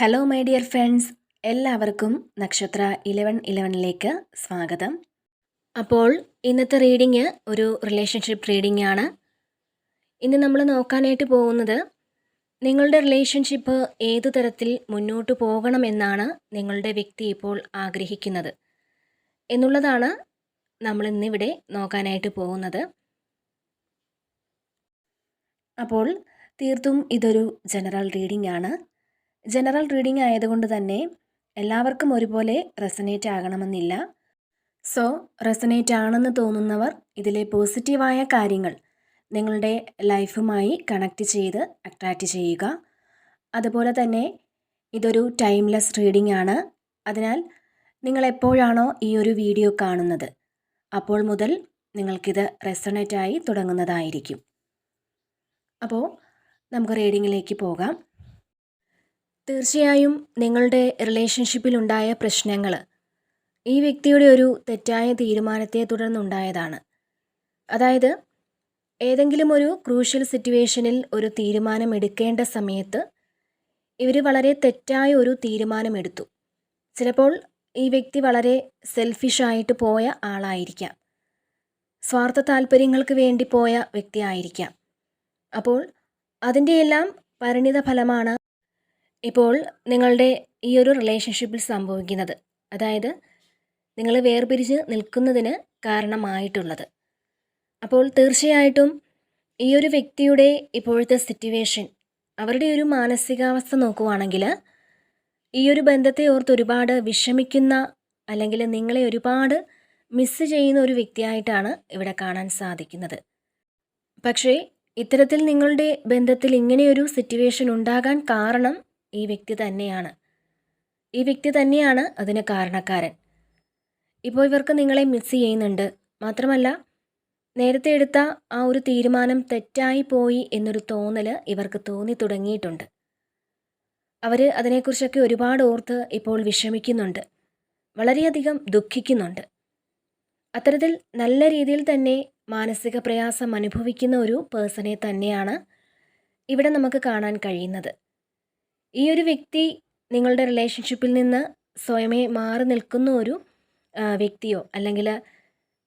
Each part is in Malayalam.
ഹലോ മൈ ഡിയർ ഫ്രണ്ട്സ് എല്ലാവർക്കും നക്ഷത്ര ഇലവൻ ഇലവനിലേക്ക് സ്വാഗതം. അപ്പോൾ ഇന്നത്തെ റീഡിങ് ഒരു റിലേഷൻഷിപ്പ് റീഡിംഗ് ആണ്. ഇന്ന് നമ്മൾ നോക്കാനായിട്ട് പോകുന്നത് നിങ്ങളുടെ റിലേഷൻഷിപ്പ് ഏതു തരത്തിൽ മുന്നോട്ട് പോകണമെന്നാണ് നിങ്ങളുടെ വ്യക്തി ഇപ്പോൾ ആഗ്രഹിക്കുന്നത്. എന്നുള്ളതാണ് നമ്മൾ ഇന്നിവിടെ നോക്കാനായിട്ട് പോകുന്നത്. അപ്പോൾ തീർത്തും ഇതൊരു ജനറൽ റീഡിംഗ് ആണ്. ജനറൽ റീഡിംഗ് ആയതുകൊണ്ട് തന്നെ എല്ലാവർക്കും ഒരുപോലെ റെസനേറ്റ് ആകണമെന്നില്ല. സോ റെസനേറ്റ് ആണെന്ന് തോന്നുന്നവർ ഇതിലെ പോസിറ്റീവായ കാര്യങ്ങൾ നിങ്ങളുടെ ലൈഫുമായി കണക്റ്റ് ചെയ്ത് അട്രാക്റ്റ് ചെയ്യുക. അതുപോലെ തന്നെ ഇതൊരു ടൈംലെസ് റീഡിംഗ് ആണ്. അതിനാൽ നിങ്ങൾ എപ്പോഴാണോ ഈ ഒരു വീഡിയോ കാണുന്നത് അപ്പോൾ മുതൽ നിങ്ങൾക്കിത് റെസണേറ്റായി തുടങ്ങുന്നതായിരിക്കും. അപ്പോൾ നമുക്ക് റീഡിങ്ങിലേക്ക് പോകാം. തീർച്ചയായും നിങ്ങളുടെ റിലേഷൻഷിപ്പിലുണ്ടായ പ്രശ്നങ്ങൾ ഈ വ്യക്തിയുടെ ഒരു തെറ്റായ തീരുമാനത്തെ തുടർന്നുണ്ടായതാണ്. അതായത് ഏതെങ്കിലും ഒരു ക്രൂഷ്യൽ സിറ്റുവേഷനിൽ ഒരു തീരുമാനം എടുക്കേണ്ട സമയത്ത് ഇവർ വളരെ തെറ്റായ ഒരു തീരുമാനമെടുത്തു. ചിലപ്പോൾ ഈ വ്യക്തി വളരെ സെൽഫിഷായിട്ട് പോയ ആളായിരിക്കാം. സ്വാർത്ഥ താല്പര്യങ്ങൾക്ക് വേണ്ടി പോയ വ്യക്തിയായിരിക്കാം. അപ്പോൾ അതിന്റെയെല്ലാം പരിണിത ഫലമാണ് ഇപ്പോൾ നിങ്ങളുടെ ഈ ഒരു റിലേഷൻഷിപ്പിൽ സംഭവിക്കുന്നത് അതായത് നിങ്ങൾ വേർപിരിച്ച് നിൽക്കുന്നതിന് കാരണമായിട്ടുള്ളത്. അപ്പോൾ തീർച്ചയായിട്ടും ഈ ഒരു വ്യക്തിയുടെ ഇപ്പോഴത്തെ സിറ്റുവേഷൻ അവരുടെ ഒരു മാനസികാവസ്ഥ നോക്കുവാണെങ്കിൽ ഈ ഒരു ബന്ധത്തെ ഓർത്ത് ഒരുപാട് വിഷമിക്കുന്ന അല്ലെങ്കിൽ നിങ്ങളെ ഒരുപാട് മിസ് ചെയ്യുന്ന ഒരു വ്യക്തിയായിട്ടാണ് ഇവിടെ കാണാൻ സാധിക്കുന്നത്. പക്ഷേ ഇത്തരത്തിൽ നിങ്ങളുടെ ബന്ധത്തിൽ ഇങ്ങനെയൊരു സിറ്റുവേഷൻ ഉണ്ടാകാൻ കാരണം ഈ വ്യക്തി തന്നെയാണ്. ഈ വ്യക്തി തന്നെയാണ് അതിന് കാരണക്കാരൻ. ഇപ്പോൾ ഇവർക്ക് നിങ്ങളെ മിസ് ചെയ്യുന്നുണ്ട്. മാത്രമല്ല നേരത്തെ എടുത്ത ആ ഒരു തീരുമാനം തെറ്റായി പോയി എന്നൊരു തോന്നൽ ഇവർക്ക് തോന്നി തുടങ്ങിയിട്ടുണ്ട്. അവർ അതിനെക്കുറിച്ചൊക്കെ ഒരുപാട് ഓർത്ത് ഇപ്പോൾ വിഷമിക്കുന്നുണ്ട്. വളരെയധികം ദുഃഖിക്കുന്നുണ്ട്. അത്തരത്തിൽ നല്ല രീതിയിൽ തന്നെ മാനസിക പ്രയാസം അനുഭവിക്കുന്ന ഒരു പേഴ്സണെ തന്നെയാണ് ഇവിടെ നമുക്ക് കാണാൻ കഴിയുന്നത്. ഈ ഒരു വ്യക്തി നിങ്ങളുടെ റിലേഷൻഷിപ്പിൽ നിന്ന് സ്വയമേ മാറി നിൽക്കുന്ന ഒരു വ്യക്തിയോ അല്ലെങ്കിൽ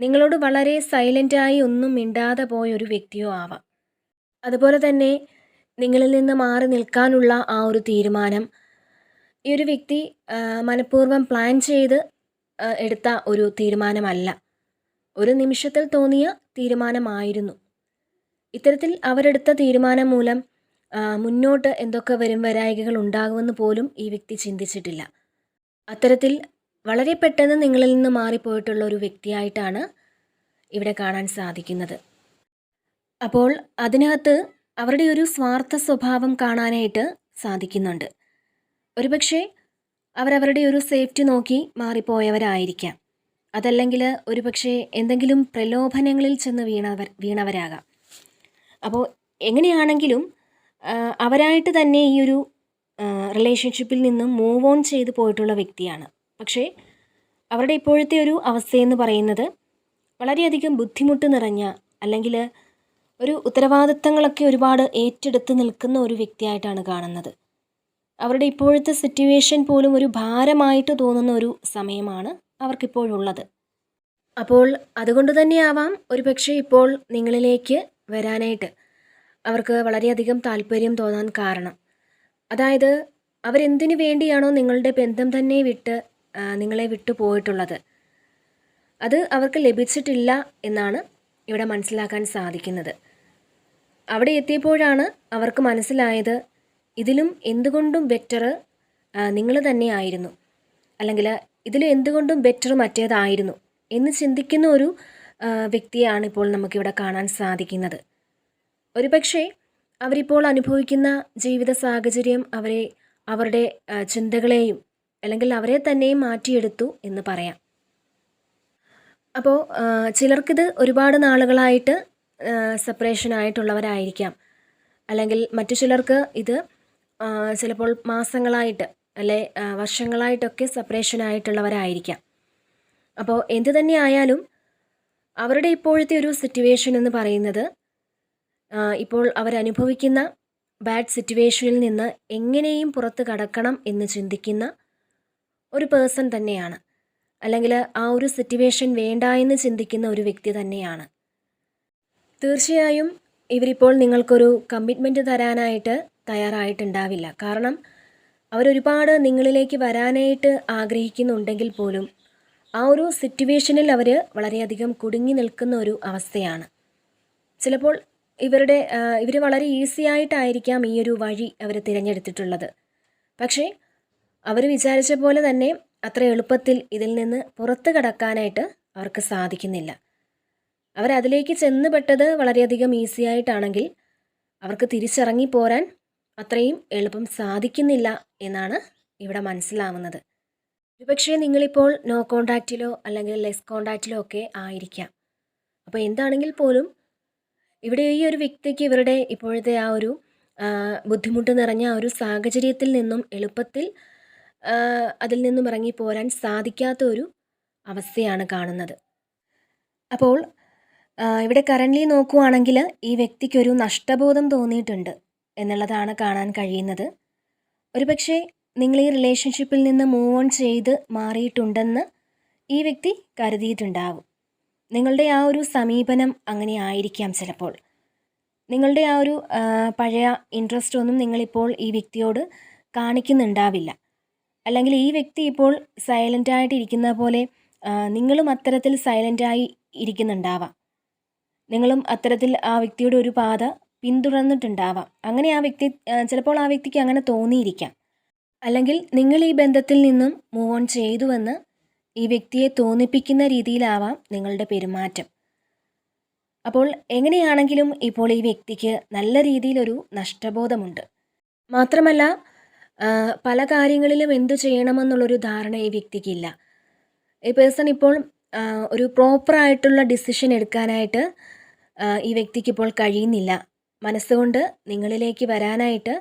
നിങ്ങളോട് വളരെ സൈലന്റായി ഒന്നും മിണ്ടാതെ പോയ ഒരു വ്യക്തിയോ ആവാം. അതുപോലെ തന്നെ നിങ്ങളിൽ നിന്ന് മാറി നിൽക്കാനുള്ള ആ ഒരു തീരുമാനം ഈ ഒരു വ്യക്തി മനഃപൂർവം പ്ലാൻ ചെയ്ത് എടുത്ത ഒരു തീരുമാനമല്ല. ഒരു നിമിഷത്തിൽ തോന്നിയ തീരുമാനമായിരുന്നു. ഇത്തരത്തിൽ അവരെടുത്ത തീരുമാനം മൂലം മുന്നോട്ട് എന്തൊക്കെ വരും വരായികകൾ ഉണ്ടാകുമെന്ന് പോലും ഈ വ്യക്തി ചിന്തിച്ചിട്ടില്ല. അത്തരത്തിൽ വളരെ പെട്ടെന്ന് നിങ്ങളിൽ നിന്ന് മാറിപ്പോയിട്ടുള്ള ഒരു വ്യക്തിയായിട്ടാണ് ഇവിടെ കാണാൻ സാധിക്കുന്നത്. അപ്പോൾ അതിനകത്ത് അവരുടെ ഒരു സ്വാർത്ഥ സ്വഭാവം കാണാനായിട്ട് സാധിക്കുന്നുണ്ട്. ഒരുപക്ഷെ അവരവരുടെ ഒരു സേഫ്റ്റി നോക്കി മാറിപ്പോയവരായിരിക്കാം. അതല്ലെങ്കിൽ ഒരുപക്ഷെ എന്തെങ്കിലും പ്രലോഭനങ്ങളിൽ ചെന്ന് വീണവർ വീണവരാകാം. അപ്പോൾ എങ്ങനെയാണെങ്കിലും അവരായിട്ട് തന്നെ ഈ ഒരു റിലേഷൻഷിപ്പിൽ നിന്ന് മൂവ് ഓൺ ചെയ്ത് പോയിട്ടുള്ള വ്യക്തിയാണ്. പക്ഷേ അവരുടെ ഇപ്പോഴത്തെ ഒരു അവസ്ഥയെന്ന് പറയുന്നത് വളരെയധികം ബുദ്ധിമുട്ട് നിറഞ്ഞ അല്ലെങ്കിൽ ഒരു ഉത്തരവാദിത്തങ്ങളൊക്കെ ഒരുപാട് ഏറ്റെടുത്ത് നിൽക്കുന്ന ഒരു വ്യക്തിയായിട്ടാണ് കാണുന്നത്. അവരുടെ ഇപ്പോഴത്തെ സിറ്റുവേഷൻ പോലും ഒരു ഭാരമായിട്ട് തോന്നുന്ന ഒരു സമയമാണ് അവർക്കിപ്പോഴുള്ളത്. അപ്പോൾ അതുകൊണ്ട് തന്നെയാവാം ഒരു പക്ഷേ ഇപ്പോൾ നിങ്ങളിലേക്ക് വരാനായിട്ട്. അവർക്ക് വളരെയധികം താല്പര്യം തോന്നാൻ കാരണം. അതായത് അവരെന്തിനു വേണ്ടിയാണോ നിങ്ങളുടെ ബന്ധം തന്നെ വിട്ട് നിങ്ങളെ വിട്ടു പോയിട്ടുള്ളത്? അത് അവർക്ക് ലഭിച്ചിട്ടില്ല എന്നാണ് ഇവിടെ മനസ്സിലാക്കാൻ സാധിക്കുന്നത്. അവിടെ എത്തിയപ്പോഴാണ് അവർക്ക് മനസ്സിലായത് ഇതിലും എന്തുകൊണ്ടും ബെറ്റർ നിങ്ങൾ തന്നെയായിരുന്നു അല്ലെങ്കിൽ ഇതിലും എന്തുകൊണ്ടും ബെറ്റർ മറ്റേതായിരുന്നു എന്ന് ചിന്തിക്കുന്ന ഒരു വ്യക്തിയാണ് ഇപ്പോൾ നമുക്കിവിടെ കാണാൻ സാധിക്കുന്നത്. ഒരുപക്ഷെ അവരിപ്പോൾ അനുഭവിക്കുന്ന ജീവിത സാഹചര്യം അവരെ അവരുടെ ചിന്തകളെയും അല്ലെങ്കിൽ അവരെ തന്നെയും മാറ്റിയെടുത്തു എന്ന് പറയാം. അപ്പോൾ ചിലർക്കിത് ഒരുപാട് നാളുകളായിട്ട് സെപ്പറേഷൻ ആയിട്ടുള്ളവരായിരിക്കാം. അല്ലെങ്കിൽ മറ്റു ചിലർക്ക് ഇത് ചിലപ്പോൾ മാസങ്ങളായിട്ട് അല്ലെ വർഷങ്ങളായിട്ടൊക്കെ സെപ്പറേഷൻ ആയിട്ടുള്ളവരായിരിക്കാം. അപ്പോൾ എന്തു തന്നെ ആയാലും അവരുടെ ഇപ്പോഴത്തെ ഒരു സിറ്റുവേഷൻ എന്ന് പറയുന്നത് ഇപ്പോൾ അവരനുഭവിക്കുന്ന ബാഡ് സിറ്റുവേഷനിൽ നിന്ന് എങ്ങനെയും പുറത്ത് കടക്കണം എന്ന് ചിന്തിക്കുന്ന ഒരു പേഴ്സൺ തന്നെയാണ്. അല്ലെങ്കിൽ ആ ഒരു സിറ്റുവേഷൻ വേണ്ട എന്ന് ചിന്തിക്കുന്ന ഒരു വ്യക്തി തന്നെയാണ്. തീർച്ചയായും ഇവരിപ്പോൾ നിങ്ങൾക്കൊരു കമ്മിറ്റ്മെന്റ് തരാനായിട്ട് തയ്യാറായിട്ടുണ്ടാവില്ല. കാരണം അവരൊരുപാട് നിങ്ങളിലേക്ക് വരാനായിട്ട് ആഗ്രഹിക്കുന്നുണ്ടെങ്കിൽ പോലും ആ ഒരു സിറ്റുവേഷനിൽ അവർ വളരെയധികം കുടുങ്ങി നിൽക്കുന്ന ഒരു അവസ്ഥയാണ്. ചിലപ്പോൾ ഇവരുടെ ഇവർ വളരെ ഈസി ആയിട്ടായിരിക്കാം ഈ ഒരു വഴി അവർ തിരഞ്ഞെടുത്തിട്ടുള്ളത്. പക്ഷേ അവർ വിചാരിച്ച പോലെ തന്നെ അത്ര എളുപ്പത്തിൽ ഇതിൽ നിന്ന് പുറത്ത് കടക്കാനായിട്ട് അവർക്ക് സാധിക്കുന്നില്ല. അവരതിലേക്ക് ചെന്ന് പെട്ടത് വളരെയധികം ഈസി ആയിട്ടാണെങ്കിൽ അവർക്ക് തിരിച്ചിറങ്ങി പോരാൻ അത്രയും എളുപ്പം സാധിക്കുന്നില്ല എന്നാണ് ഇവിടെ മനസ്സിലാവുന്നത്. ഒരുപക്ഷേ നിങ്ങളിപ്പോൾ നോ കോണ്ടാക്റ്റിലോ അല്ലെങ്കിൽ ലെസ് കോണ്ടാക്റ്റിലോ ഒക്കെ ആയിരിക്കാം. അപ്പോൾ എന്താണെങ്കിൽ പോലും ഇവിടെ ഈ ഒരു വ്യക്തിക്ക് ഇവരുടെ ഇപ്പോഴത്തെ ആ ഒരു ബുദ്ധിമുട്ട് നിറഞ്ഞ ആ ഒരു സാഹചര്യത്തിൽ നിന്നും എളുപ്പത്തിൽ അതിൽ നിന്നും ഇറങ്ങി പോരാൻ സാധിക്കാത്ത ഒരു അവസ്ഥയാണ് കാണുന്നത്. അപ്പോൾ ഇവിടെ കറന്റ്ലി നോക്കുവാണെങ്കിൽ ഈ വ്യക്തിക്കൊരു നഷ്ടബോധം തോന്നിയിട്ടുണ്ട് എന്നുള്ളതാണ് കാണാൻ കഴിയുന്നത്. ഒരുപക്ഷെ നിങ്ങൾ ഈ റിലേഷൻഷിപ്പിൽ നിന്ന് മൂവ് ഓൺ ചെയ്ത് മാറിയിട്ടുണ്ടെന്ന് ഈ വ്യക്തി കരുതിയിട്ടുണ്ടാവും. നിങ്ങളുടെ ആ ഒരു സമീപനം അങ്ങനെ ആയിരിക്കാം ചിലപ്പോൾ. നിങ്ങളുടെ ആ ഒരു പഴയ ഇൻട്രസ്റ്റ് ഒന്നും നിങ്ങളിപ്പോൾ ഈ വ്യക്തിയോട് കാണിക്കുന്നുണ്ടാവില്ല. അല്ലെങ്കിൽ ഈ വ്യക്തി ഇപ്പോൾ സൈലന്റായിട്ട് ഇരിക്കുന്ന പോലെ നിങ്ങളും അത്തരത്തിൽ സൈലന്റായി ഇരിക്കുന്നുണ്ടാവാം. നിങ്ങളും അത്തരത്തിൽ ആ വ്യക്തിയുടെ ഒരു പാത പിന്തുടർന്നിട്ടുണ്ടാവാം. അങ്ങനെ ആ വ്യക്തി ചിലപ്പോൾ ആ വ്യക്തിക്ക് അങ്ങനെ തോന്നിയിരിക്കാം. അല്ലെങ്കിൽ നിങ്ങൾ ഈ ബന്ധത്തിൽ നിന്നും മൂവ് ഓൺ ചെയ്തുവെന്ന് ഈ വ്യക്തിയെ തോന്നിപ്പിക്കുന്ന രീതിയിലാവാം നിങ്ങളുടെ പെരുമാറ്റം. അപ്പോൾ എങ്ങനെയാണെങ്കിലും ഇപ്പോൾ ഈ വ്യക്തിക്ക് നല്ല രീതിയിലൊരു നഷ്ടബോധമുണ്ട്. മാത്രമല്ല പല കാര്യങ്ങളിലും എന്തു ചെയ്യണമെന്നുള്ളൊരു ധാരണ ഈ വ്യക്തിക്കില്ല ഈ പേഴ്സൺ ഇപ്പോൾ ഒരു പ്രോപ്പറായിട്ടുള്ള ഡിസിഷൻ എടുക്കാനായിട്ട് ഈ വ്യക്തിക്ക് ഇപ്പോൾ കഴിയുന്നില്ല. മനസ്സുകൊണ്ട് നിങ്ങളിലേക്ക് വരാനായിട്ട്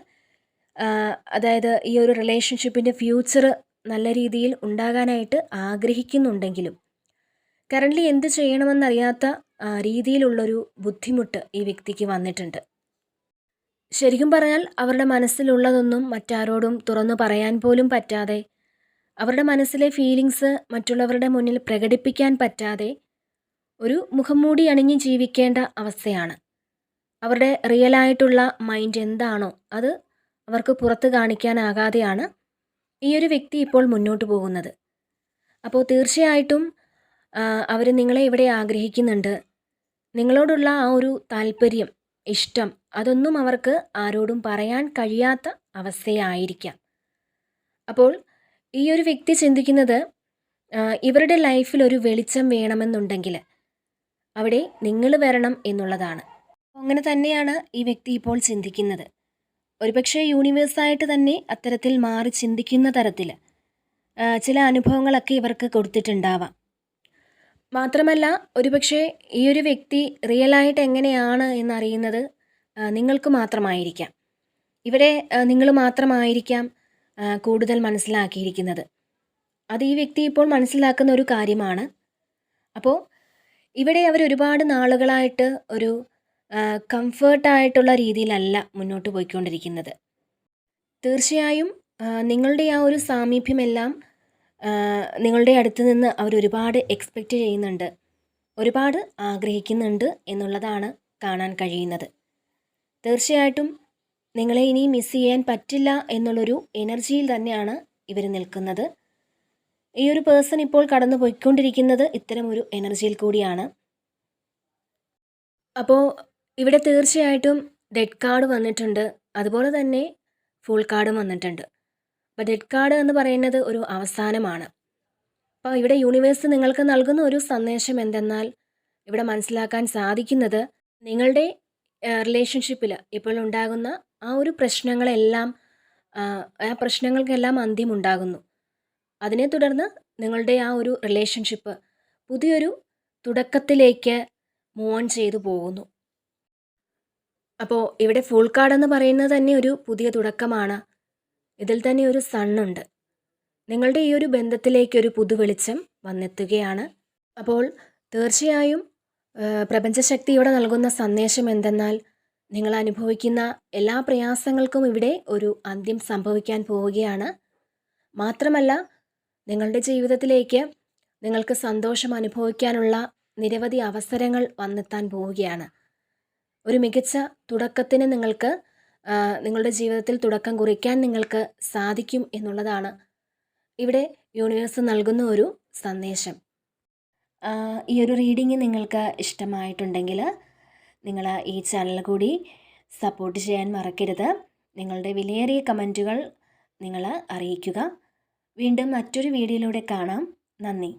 അതായത് ഈ ഒരു റിലേഷൻഷിപ്പിന്റെ ഫ്യൂച്ചർ നല്ല രീതിയിൽ ഉണ്ടാകാനായിട്ട് ആഗ്രഹിക്കുന്നുണ്ടെങ്കിലും കറന്റ്ലി എന്ത് ചെയ്യണമെന്നറിയാത്ത രീതിയിലുള്ളൊരു ബുദ്ധിമുട്ട് ഈ വ്യക്തിക്ക് വന്നിട്ടുണ്ട്. ശരിക്കും പറഞ്ഞാൽ അവരുടെ മനസ്സിലുള്ളതൊന്നും മറ്റാരോടും തുറന്നു പറയാൻ പോലും പറ്റാതെ അവരുടെ മനസ്സിലെ ഫീലിങ്സ് മറ്റുള്ളവരുടെ മുന്നിൽ പ്രകടിപ്പിക്കാൻ പറ്റാതെ ഒരു മുഖംമൂടി അണിഞ്ഞ് ജീവിക്കേണ്ട അവസ്ഥയാണ്. അവരുടെ റിയലായിട്ടുള്ള മൈൻഡ് എന്താണോ അത് അവർക്ക് പുറത്ത് കാണിക്കാനാകാതെയാണ് ഈ ഒരു വ്യക്തി ഇപ്പോൾ മുന്നോട്ട് പോകുന്നത്. അപ്പോൾ തീർച്ചയായിട്ടും അവർ നിങ്ങളെ ഇവിടെ ആഗ്രഹിക്കുന്നുണ്ട്. നിങ്ങളോടുള്ള ആ ഒരു താല്പര്യം ഇഷ്ടം അതൊന്നും അവർക്ക് ആരോടും പറയാൻ കഴിയാത്ത അവസ്ഥയായിരിക്കാം. അപ്പോൾ ഈ ഒരു വ്യക്തി ചിന്തിക്കുന്നത് ഇവരുടെ ലൈഫിൽ ഒരു വെളിച്ചം വേണമെന്നുണ്ടെങ്കിൽ അവിടെ നിങ്ങൾ വരണം എന്നുള്ളതാണ്. അങ്ങനെ തന്നെയാണ് ഈ വ്യക്തി ഇപ്പോൾ ചിന്തിക്കുന്നത്. ഒരുപക്ഷെ യൂണിവേഴ്സായിട്ട് തന്നെ അത്തരത്തിൽ മാറി ചിന്തിക്കുന്ന തരത്തിൽ ചില അനുഭവങ്ങളൊക്കെ ഇവർക്ക് കൊടുത്തിട്ടുണ്ടാവാം. മാത്രമല്ല ഒരുപക്ഷെ ഈ ഒരു വ്യക്തി റിയലായിട്ട് എങ്ങനെയാണ് എന്നറിയുന്നത് നിങ്ങൾക്ക് മാത്രമായിരിക്കാം. ഇവരെ നിങ്ങൾ മാത്രമായിരിക്കാം കൂടുതൽ മനസ്സിലാക്കിയിരിക്കുന്നത്. അത് ഈ വ്യക്തി ഇപ്പോൾ മനസ്സിലാക്കുന്ന ഒരു കാര്യമാണ്. അപ്പോൾ ഇവിടെ അവർ ഒരുപാട് നാളുകളായിട്ട് ഒരു കംഫേർട്ടായിട്ടുള്ള രീതിയിലല്ല മുന്നോട്ട് പോയിക്കൊണ്ടിരിക്കുന്നത്. തീർച്ചയായും നിങ്ങളുടെ ആ ഒരു സാമീപ്യമെല്ലാം നിങ്ങളുടെ അടുത്ത് നിന്ന് അവർ ഒരുപാട് എക്സ്പെക്റ്റ് ചെയ്യുന്നുണ്ട് ഒരുപാട് ആഗ്രഹിക്കുന്നുണ്ട് എന്നുള്ളതാണ് കാണാൻ കഴിയുന്നത്. തീർച്ചയായിട്ടും നിങ്ങളെ ഇനി മിസ് ചെയ്യാൻ പറ്റില്ല എന്നുള്ളൊരു എനർജിയിൽ തന്നെയാണ് ഇവർ നിൽക്കുന്നത്. ഈ ഒരു പേഴ്സൺ ഇപ്പോൾ കടന്നു പോയിക്കൊണ്ടിരിക്കുന്നത് ഇത്തരം ഒരു എനർജിയിൽ കൂടിയാണ്. അപ്പോൾ ഇവിടെ തീർച്ചയായിട്ടും ഡെഡ് കാർഡ് വന്നിട്ടുണ്ട്. അതുപോലെ തന്നെ ഫുൾ കാർഡും വന്നിട്ടുണ്ട്. അപ്പോൾ ഡെഡ് കാർഡ് എന്ന് പറയുന്നത് ഒരു അവസാനമാണ്. അപ്പോൾ ഇവിടെ യൂണിവേഴ്സ് നിങ്ങൾക്ക് നൽകുന്ന ഒരു സന്ദേശം എന്തെന്നാൽ ഇവിടെ മനസ്സിലാക്കാൻ സാധിക്കുന്നത് നിങ്ങളുടെ റിലേഷൻഷിപ്പിൽ ഇപ്പോൾ ഉണ്ടാകുന്ന ആ ഒരു പ്രശ്നങ്ങളെല്ലാം ആ പ്രശ്നങ്ങൾക്കെല്ലാം അന്ത്യമുണ്ടാകുന്നു. അതിനെ തുടർന്ന് നിങ്ങളുടെ ആ ഒരു റിലേഷൻഷിപ്പ് പുതിയൊരു തുടക്കത്തിലേക്ക് മൂവ് ഓൺ ചെയ്തു പോകുന്നു. അപ്പോൾ ഇവിടെ ഫുൾ കാർഡ് എന്ന് പറയുന്നത് തന്നെ ഒരു പുതിയ തുടക്കമാണ്. ഇതിൽ തന്നെ ഒരു സണ്ണുണ്ട് നിങ്ങളുടെ ഈ ഒരു ബന്ധത്തിലേക്ക് ഒരു പുതുവെളിച്ചം വന്നെത്തുകയാണ്. അപ്പോൾ തീർച്ചയായും പ്രപഞ്ചശക്തിയോടെ നൽകുന്ന സന്ദേശം എന്തെന്നാൽ നിങ്ങൾ അനുഭവിക്കുന്ന എല്ലാ പ്രയാസങ്ങൾക്കും ഇവിടെ ഒരു അന്ത്യം സംഭവിക്കാൻ പോവുകയാണ്. മാത്രമല്ല നിങ്ങളുടെ ജീവിതത്തിലേക്ക് നിങ്ങൾക്ക് സന്തോഷം അനുഭവിക്കാനുള്ള നിരവധി അവസരങ്ങൾ വന്നെത്താൻ പോവുകയാണ്. ഒരു മികച്ച തുടക്കത്തിന് നിങ്ങൾക്ക് നിങ്ങളുടെ ജീവിതത്തിൽ തുടക്കം കുറിക്കാൻ നിങ്ങൾക്ക് സാധിക്കും എന്നുള്ളതാണ് ഇവിടെ യൂണിവേഴ്സ് നൽകുന്ന ഒരു സന്ദേശം. ഈ ഒരു റീഡിങ് നിങ്ങൾക്ക് ഇഷ്ടമായിട്ടുണ്ടെങ്കിൽ നിങ്ങൾ ഈ ചാനൽ കൂടി സപ്പോർട്ട് ചെയ്യാൻ മറക്കരുത്. നിങ്ങളുടെ വിലയേറിയ കമന്റുകൾ നിങ്ങൾ അറിയിക്കുക. വീണ്ടും മറ്റൊരു വീഡിയോയിലൂടെ കാണാം. നന്ദി.